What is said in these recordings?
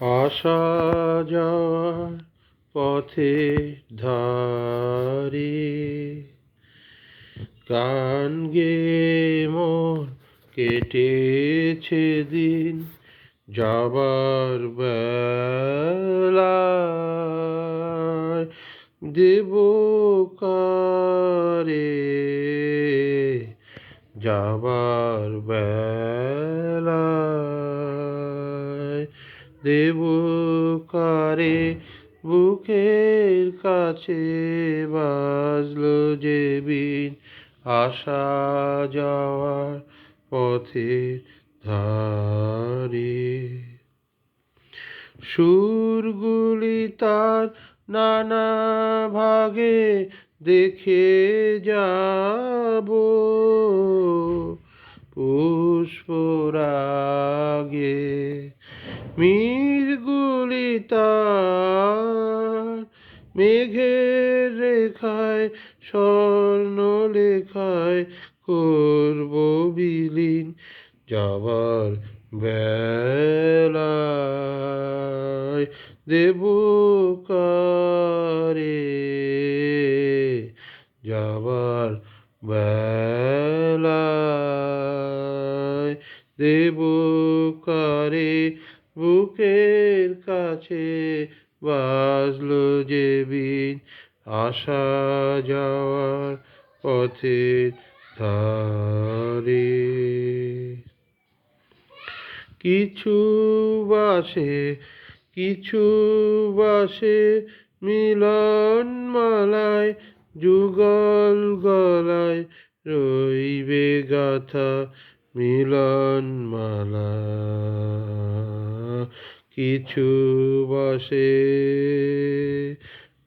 আসা যাওয়ার পথে ধারে। গান গে মোর, কেটেছে দিন যাবার বেলায়। দেব কারে যাবার বেলায় দেব কারে বুকের কাছে বাজলো যে বিন আসা যাওয়ার পথের ধারে। সুরগুলি তার নানা ভাগে দেখে যাব। পুষ্পরাগে মীরগুলি লেখায় করব বিলীন যাবার বেলায় দেব কারে যাবার বেলায় দেব কারে বুকের কাছে বাজলো যে বিন আসা যাওয়ার পথের ধারে। কিছু বাসে কিছু বাসে মিলন মালায় যুগল গলায় রইবে গাথা মিলন মালা কিছু বাসে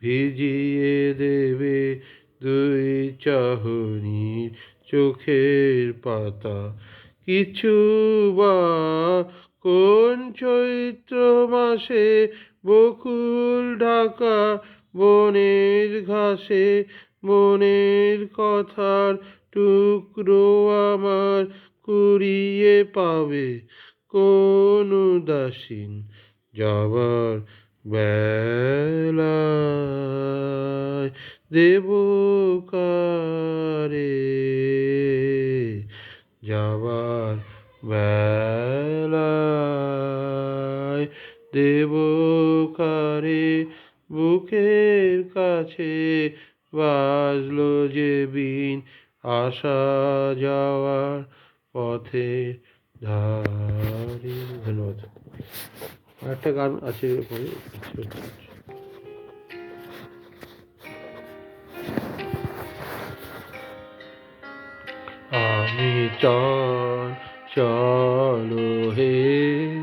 ভিজিয়ে দেবে দুই চাহনির চোখের পাতা। কিছু বা কোন চৈত্র মাসে বকুল ঢাকা বনের ঘাসে মনের কথার টুকরো আমার কুড়িয়ে পাবে কোন উদাসীন যাবার বেলায়। দেব কারে। যাবার বেলায় দেব কারে। বুকের কাছে বাজলো যে বিন আসা যাওয়ার পথে ধারে। ধন্যবাদ। একটা গান আছে আমি চল, চলো হে।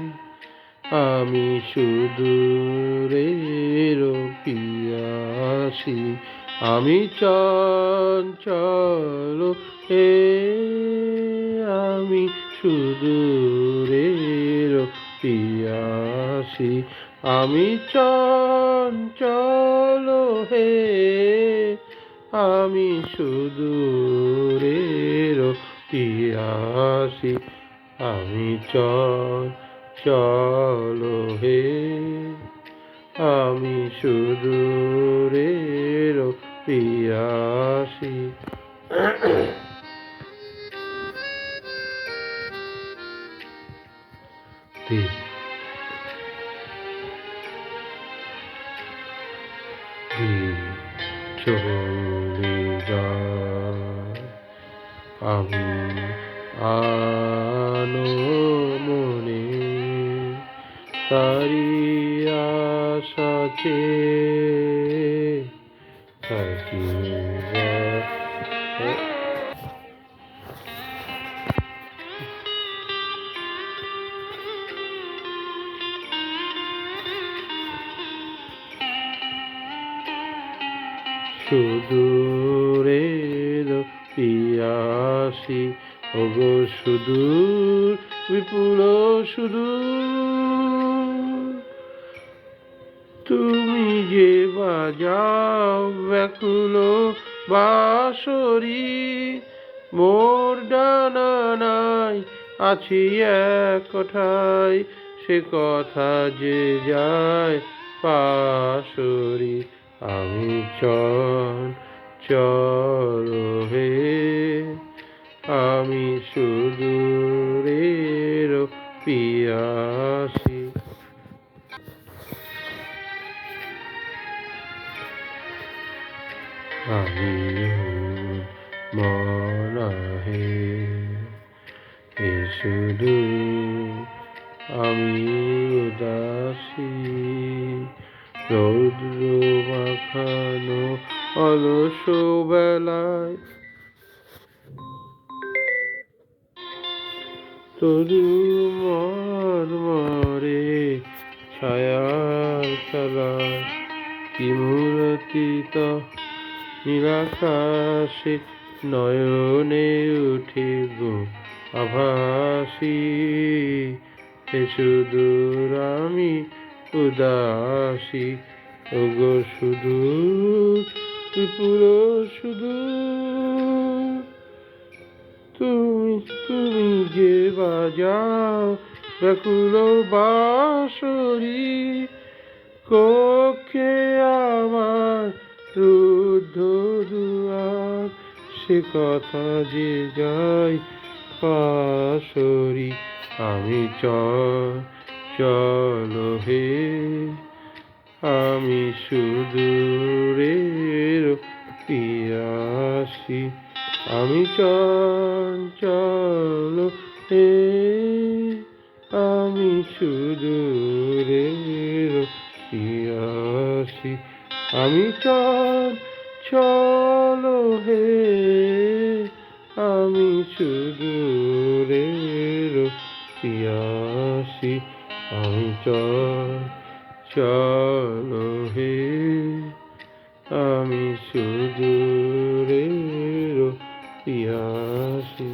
আমি সুদূরের পিয়াসি আমি চঞ্চল হে। আমি সুদূরের পিয়াসি আমি চঞ্চল হে। আমি সুদূরের পিয়াসি আমি চল চলো হে। আমি সুদূরের দিন চলে। আমি আলো মনে তারি আশাতে থাকি সুদূরের পিয়াসি ওগো সুদূর বিপুল সুদূর। তুমি যে বাজাও ব্যাকুল বাঁশরি, মোর ডানা নাই, আছি এক কথায় সে কথা যে যায় পাশরি আমি চল চল হে আমি সুদূরের পিয়াসি। আমি মনাহে এ আমি উদাসী। রৌদ্র মাখানো অলস বেলায় তরু মরে ছায়ার খেলায় কি মূরতিত নীলাকাশে নয়নে উঠে গো আভাসী। হে সুদূর আমি উদাসী, ওগো সুদূর ত্রিপুর সুদূর তুমি তুমি যে বাজাও, ব্যাকুল বাঁশরি কক্ষে আমার রুদ্ধ দুয়ার। সে কথা যে যাই পাশরি আমি চল, চলো হে আমি সুদূরের পিয়াসি, আমি চঞ্চল হে, আমি সুদূরের পিয়াসি, আমি চঞ্চল হে, আমি সুদূরের পিয়াসি, আমি চল চল হে আমি সুদূরের পিয়াসি